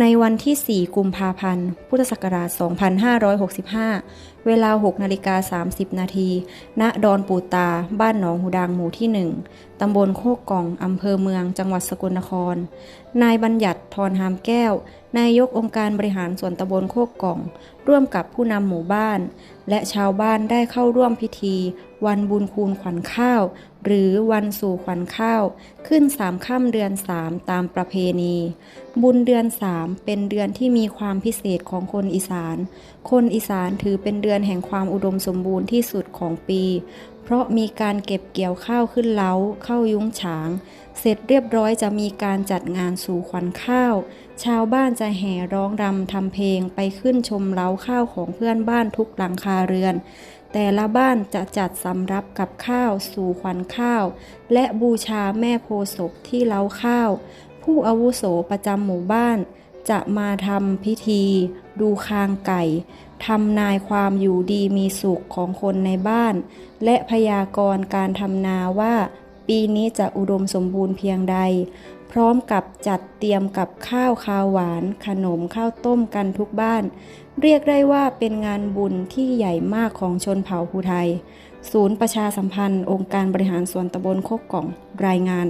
ในวันที่ 4 กุมภาพันธ์ พุทธศักราช 2565 เวลา 6 นาฬิกา 30 นาที ณ ดอนปูตา บ้านหนองหูดังหมู่ที่ 1 ตำบลโคกกล่อง อำเภอเมือง จังหวัดสกลนคร นายบัญญัติทรหามแก้ว นายกองค์การบริหารส่วนตำบลโคกกล่อง ร่วมกับผู้นำหมู่บ้าน และชาวบ้านได้เข้าร่วมพิธี วันบุญคูณขวัญข้าว หรือวันสู่ขวัญข้าว ขึ้นสามค่ำเดือนสามตามประเพณี บุญเดือนสามเป็นเดือนที่มีความพิเศษของคนอีสาน คนอีสานถือเป็นเดือนแห่งความอุดมสมบูรณ์ที่สุดของปี เพราะมีการเก็บเกี่ยวข้าวขึ้นเล้าเข้ายุ้งฉาง เสร็จเรียบร้อยจะมีการจัดงานสู่ขวัญข้าว ชาวบ้านจะแห่ร้องรำทำเพลงไปขึ้นชมเล้าข้าวของเพื่อนบ้านทุกหลังคาเรือน แต่ละบ้านจะจัดสำรับกับข้าวสู่ขวัญข้าว และบูชาแม่โพศพที่เล้าข้าว ผู้อาวุโสประจำหมู่บ้าน จะมาทำพิธี ดูคางไก่ทำนายความอยู่ดีมีสุขของคนในบ้าน และพยากรณ์การทำนาว่า ปีนี้จะอุดมสมบูรณ์เพียงใด พร้อมกับจัดเตรียมกับข้าวคาวหวาน ขนมข้าวต้มกันทุกบ้าน เรียกได้ว่าเป็นงานบุญที่ใหญ่มากของชนเผ่าภูไทย ศูนย์ประชาสัมพันธ์ องค์การบริหารส่วนตำบลโคกกล่องรายงาน